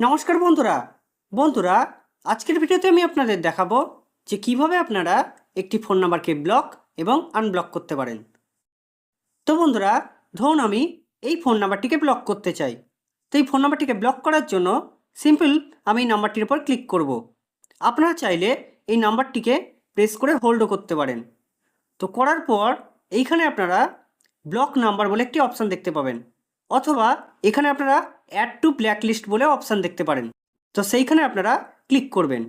নমস্কার বন্ধুরা। বন্ধুরা, আজকের ভিডিওতে আমি আপনাদের দেখাবো যে কীভাবে আপনারা একটি ফোন নাম্বারকে ব্লক এবং আনব্লক করতে পারেন। তো বন্ধুরা, ধরুন আমি এই ফোন নাম্বারটিকে ব্লক করতে চাই। তো এই ফোন নাম্বারটিকে ব্লক করার জন্য সিম্পল আমি এই নাম্বারটির উপর ক্লিক করব। আপনারা চাইলে এই নাম্বারটিকে প্রেস করে হোল্ডও করতে পারেন। তো করার পর এইখানে আপনারা ব্লক নাম্বার বলে একটি অপশান দেখতে পাবেন। অথবা এখানে আপনারা অ্যাড টু ব্ল্যাক লিস্ট বলে অপশান দেখতে পারেন। তো সেইখানে আপনারা ক্লিক করবেন।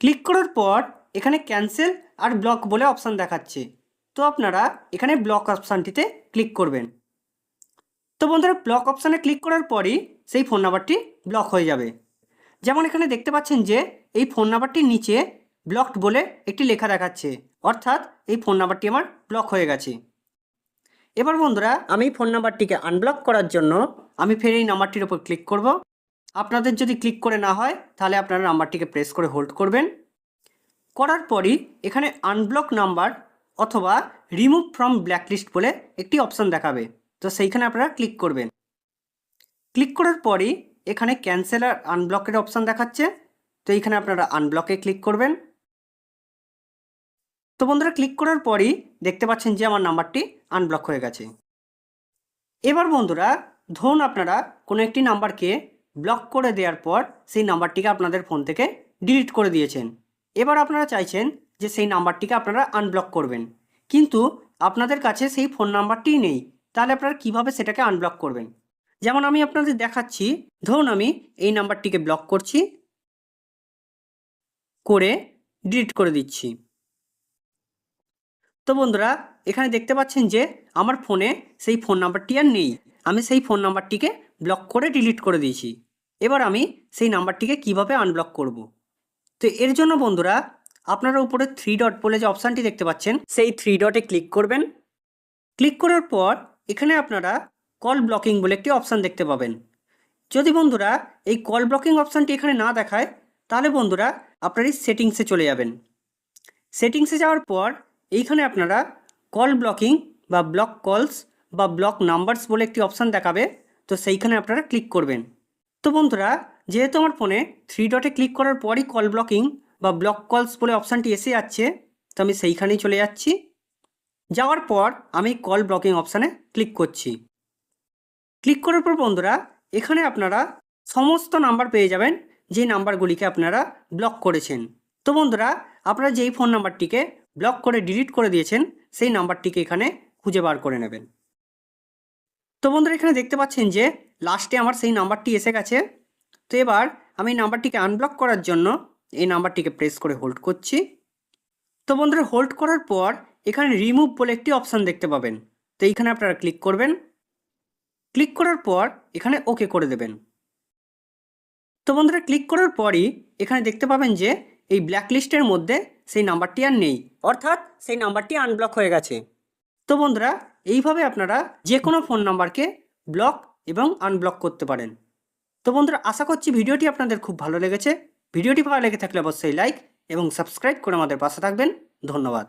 ক্লিক করার পর এখানে ক্যান্সেল আর ব্লক বলে অপশান দেখাচ্ছে। তো আপনারা এখানে ব্লক অপশানটিতে ক্লিক করবেন। তো বন্ধুরা ব্লক অপশানে ক্লিক করার পরই সেই ফোন নাম্বারটি ব্লক হয়ে যাবে। যেমন এখানে দেখতে পাচ্ছেন যে এই ফোন নাম্বারটির নিচে ব্লকড বলে একটি লেখা দেখাচ্ছে। অর্থাৎ এই ফোন নাম্বারটি আমার ব্লক হয়ে গেছে। এবার বন্ধুরা, আমি ফোন নাম্বারটিকে আনব্লক করার জন্য আমি ফের এই নাম্বারটির উপর ক্লিক করব। আপনাদের যদি ক্লিক করে না হয়, তাহলে আপনারা নাম্বারটিকে প্রেস করে হোল্ড করবেন। করার পরই এখানে আনব্লক নাম্বার অথবা রিমুভ ফ্রম ব্ল্যাকলিস্ট বলে একটি অপশান দেখাবে। তো সেইখানে আপনারা ক্লিক করবেন। ক্লিক করার পরই এখানে ক্যান্সেল আর আনব্লকের অপশান দেখাচ্ছে। তো এইখানে আপনারা আনব্লকে ক্লিক করবেন। তো বন্ধুরা ক্লিক করার পরই দেখতে পাচ্ছেন যে আমার নাম্বারটি আনব্লক হয়ে গেছে। এবার বন্ধুরা ধরুন আপনারা কোনো একটি নাম্বারকে ব্লক করে দেওয়ার পর সেই নাম্বারটিকে আপনাদের ফোন থেকে ডিলিট করে দিয়েছেন। এবার আপনারা চাইছেন যে সেই নাম্বারটিকে আপনারা আনব্লক করবেন। কিন্তু আপনাদের কাছে সেই ফোন নাম্বারটিই নেই, তাহলে আপনারা কীভাবে সেটাকে আনব্লক করবেন? যেমন আমি আপনাদের দেখাচ্ছি, ধরুন আমি এই নাম্বারটিকে ব্লক করছি, করে ডিলিট করে দিচ্ছি। তো বন্ধুরা, এখানে দেখতে পাচ্ছেন যে আমার ফোনে সেই ফোন নাম্বারটি আর নেই। আমি সেই ফোন নাম্বারটিকে ব্লক করে ডিলিট করে দিয়েছি। এবার আমি সেই নাম্বারটিকে কীভাবে আনব্লক করব। তো এর জন্য বন্ধুরা, আপনারা উপরে থ্রি ডট বলে যে অপশানটি দেখতে পাচ্ছেন, সেই থ্রি ডটে ক্লিক করবেন। ক্লিক করার পর এখানে আপনারা কল ব্লকিং বলে একটি অপশান দেখতে পাবেন। যদি বন্ধুরা এই কল ব্লকিং অপশানটি এখানে না দেখায়, তাহলে বন্ধুরা আপনার এই সেটিংসে চলে যাবেন। সেটিংসে যাওয়ার পর এইখানে আপনারা কল ব্লকিং বা ব্লক কলস বা ব্লক নাম্বারস বলে একটি অপশান দেখাবে, তো সেইখানে আপনারা ক্লিক করবেন। তো বন্ধুরা, যেহেতু আমার ফোনে থ্রি ডটে ক্লিক করার পরই কল ব্লকিং বা ব্লক কলস বলে অপশানটি এসে যাচ্ছে, তো আমি সেইখানেই চলে যাচ্ছি। যাওয়ার পর আমি কল ব্লকিং অপশানে ক্লিক করছি। ক্লিক করার পর বন্ধুরা, এখানে আপনারা সমস্ত নাম্বার পেয়ে যাবেন যে নাম্বারগুলিকে আপনারা ব্লক করেছেন। তো বন্ধুরা, আপনারা যেই ফোন নাম্বারটিকে ব্লক করে ডিলিট করে দিয়েছেন, সেই নাম্বারটিকে এখানে খুঁজে বার করে নেবেন। তো বন্ধুরা, এখানে দেখতে পাচ্ছেন যে লাস্টে আমার সেই নাম্বারটি এসে গেছে। তো এবার আমি নাম্বারটিকে আনব্লক করার জন্য এই নাম্বারটিকে প্রেস করে হোল্ড করছি। তো বন্ধুরা হোল্ড করার পর এখানে রিমুভ বলে একটি অপশান দেখতে পাবেন। তো এইখানে আপনারা ক্লিক করবেন। ক্লিক করার পর এখানে ওকে করে দেবেন। তো বন্ধুরা ক্লিক করার পরই এখানে দেখতে পাবেন যে এই ব্ল্যাকলিস্টের মধ্যে সেই নাম্বারটি আর নেই। অর্থাৎ সেই নাম্বারটি আনব্লক হয়ে গেছে। তো বন্ধুরা, এইভাবে আপনারা যে কোনো ফোন নাম্বারকে ব্লক এবং আনব্লক করতে পারেন। তো বন্ধুরা, আশা করছি ভিডিওটি আপনাদের খুব ভালো লেগেছে। ভিডিওটি ভালো লেগে থাকলে অবশ্যই লাইক এবং সাবস্ক্রাইব করে আমাদের পাশে থাকবেন। ধন্যবাদ।